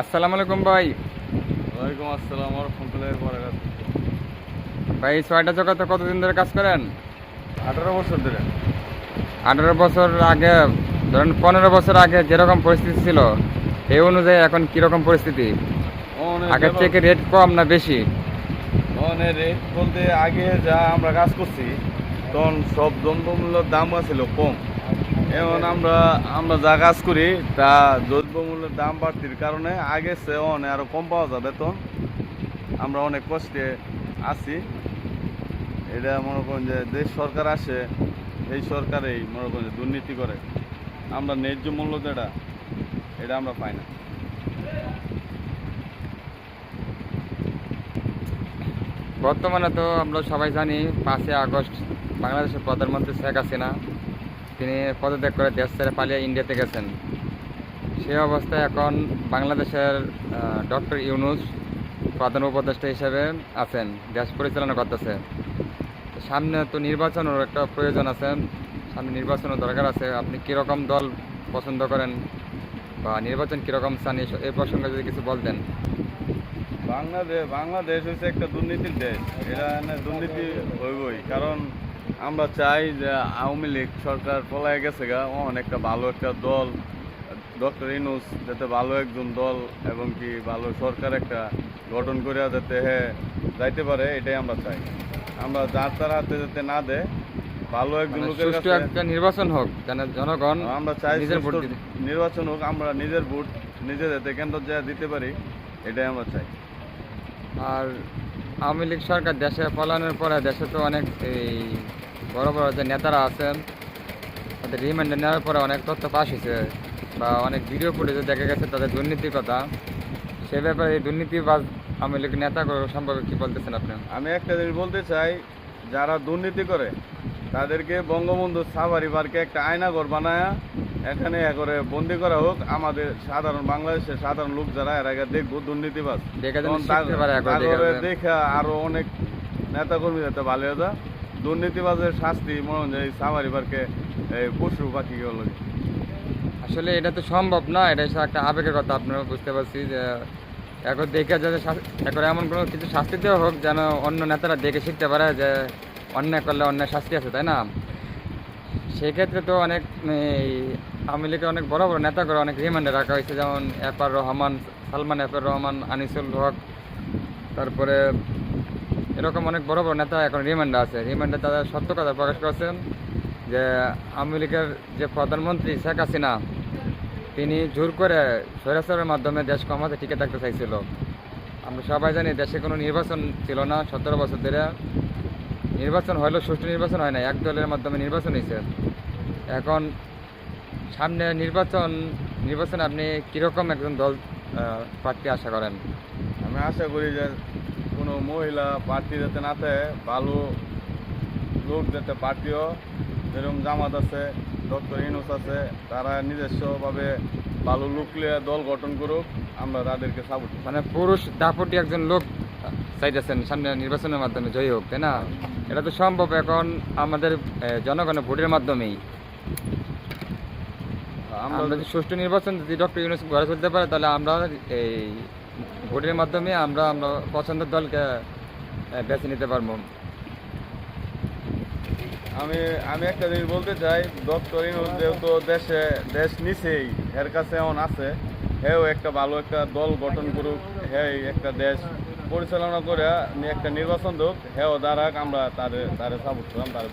আসসালামু আলাইকুম ভাই। ওয়ালাইকুম আসসালাম রহমতুল্লাহ বরাকাত ভাই ছয়টা জগতে কতদিন ধরে কাজ করেন? আঠারো বছর ধরে। আঠারো বছর আগে ধরেন পনেরো বছর আগে যেরকম পরিস্থিতি ছিল এই অনুযায়ী এখন কীরকম পরিস্থিতি? আগের থেকে রেট কম না বেশি? অনেক রেট বলতে আগে যা আমরা কাজ করছি তখন সব দ্রব্যমূল্যের দাম ছিল কম। এখন আমরা আমরা যা কাজ করি, তা দ্রব্যমূল্যের দাম বাড়তির কারণে আগে সে অনেক আরও কম পাওয়া যাবে তো। আমরা অনেক কষ্টে আছি। এটা মনে করেন যে দেশ সরকার আসে, এই সরকারেই মনে করেন যে দুর্নীতি করে। আমরা ন্যায্য মূল্য যেটা, এটা আমরা পাই না। বর্তমানে তো আমরা সবাই জানি, পাঁচই আগস্ট বাংলাদেশের প্রধানমন্ত্রী শেখ হাসিনা। তিনি পদত্যাগ করে দেশ ছেড়ে পালিয়ে ইন্ডিয়াতে গেছেন। সেই অবস্থায় এখন বাংলাদেশের ডক্টর ইউনুস প্রধান উপদেষ্টা হিসেবে আছেন, দেশ পরিচালনা করতেছে। সামনে তো নির্বাচনের একটা প্রয়োজন আছে। সামনে নির্বাচনের দরকার আছে। আপনি কীরকম দল পছন্দ করেন বা নির্বাচন কীরকম চান, এই- এই প্রসঙ্গে যদি কিছু বলতেন। বাংলাদেশ বাংলাদেশ হচ্ছে একটা দুর্নীতির দেশ। এটা দুর্নীতি হইবই। কারণ আমরা চাই যে আওয়ামী লীগ সরকার পলায় গেছে গা। অনেকটা ভালো একটা দল ডক্টর ইনুস যাতে ভালো একজন দল এবং কি ভালো সরকার একটা গঠন করে যাতে হে যাইতে পারে এটাই আমরা চাই। আমরা যার তার হাতে যাতে না দেয় ভালো একজন মানে লোকের কাছে একটা নির্বাচন হোক যেন জনগণ আমরা চাই নিজের ভোট নির্বাচন হোক আমরা নিজের ভোট নিজে যাতে কেন্দ্র যা দিতে পারি এটাই আমরা চাই। আর আওয়ামী লীগ সরকার দেশে পলানোর পরে দেশে তো অনেক এই বড় বড় যে নেতারা আছেন তাদের রিমান্ডে নেওয়ার পরে অনেক তথ্য পাশ হয়েছে বা অনেক ভিডিও ফুটেজে দেখা গেছে তাদের দুর্নীতির কথা। সে ব্যাপারে এই দুর্নীতিবাজ আওয়ামী লীগ নেতা সম্পর্কে কি বলতেছেন আপনি? আমি একটা জিনিস বলতে চাই যারা দুর্নীতি করে তাদেরকে বঙ্গবন্ধু সাফারি পার্কে একটা আয়নাঘর বানায় এখানে করে বন্দি করা হোক। আমাদের সাধারণ বাংলাদেশের সাধারণ লোক যারা এর আগে দেখব দুর্নীতিবাজ। দেখে আরও অনেক নেতাকর্মী যাতে ভালো যায়। দুর্নীতিবাজের শাস্তি মনে হয় এই সাফারি পার্কে পশু পাখি গুলো আসলে এটা তো সম্ভব না, এটা একটা আবেগের কথা, আপনারা বুঝতে পারছি যে এখন দেখে যাতে এখন এমন কোনো কিছু শাস্তি দেওয়া হোক যেন অন্য নেতারা দেখে শিখতে পারে যে অন্যায় করলে অন্যায় শাস্তি আছে, তাই না? সেক্ষেত্রে তো অনেক এই আওয়ামী লীগের অনেক বড় বড় নেতা করে অনেক রিমান্ডে রাখা হয়েছে, যেমন এফআর রহমান, সালমান এফআর রহমান, আনিসুল হক, তারপরে এরকম অনেক বড় বড় নেতা এখন রিমান্ডে আছে। রিমান্ডে তাদের সত্য কথা প্রকাশ করেছেন যে, আওয়ামী লীগের যে প্রধানমন্ত্রী শেখ হাসিনা, তিনি জোর করে স্বৈরাচারের মাধ্যমে দেশ কমাতে টিকে থাকতে চাইছিল। আমরা সবাই জানি দেশে কোনো নির্বাচন ছিল না, সতেরো বছর ধরে। নির্বাচন হলেও সুষ্ঠু নির্বাচন হয় না এক দলের মাধ্যমে নির্বাচন হয়েছে। এখন সামনে নির্বাচন, নির্বাচনে আপনি কীরকম একজন দল প্রার্থী আশা করেন? আমি আশা করি যে কোনো মহিলা পার্টি যাতে না থাকে ভালো লোক যাতে পার্টিও যেরকম জামাত আছে ডক্টর ইনুস আছে তারা নিজস্বভাবে ভালো লোক লিয়ে দল গঠন করুক আমরা তাদেরকে সাপোর্ট মানে পুরুষ দাপটি একজন লোক চাইতেছেন সামনে নির্বাচনের মাধ্যমে জয়ী হোক তাই না? এটা তো সম্ভব এখন আমাদের জনগণের ভোটের মাধ্যমেই। আমরা যদি সুষ্ঠু নির্বাচন যদি ডক্টর ইউনুস গড়ে তুলতে পারে তাহলে আমরা এই ভোটের মাধ্যমে আমরা আমরা পছন্দের দলকে বেছে নিতে পারব। আমি আমি একটা জিনিস বলতে চাই ইনুস যেহেতু দেশে, দেশ নিচেই এর কাছে এমন আছে, হেও একটা ভালো একটা দল গঠন করুক হে একটা দেশ পরিচালনা করে একটা নির্বাচন হোক হেও দ্বারা আমরা তারে তারে সাপোর্ট করলাম, তারে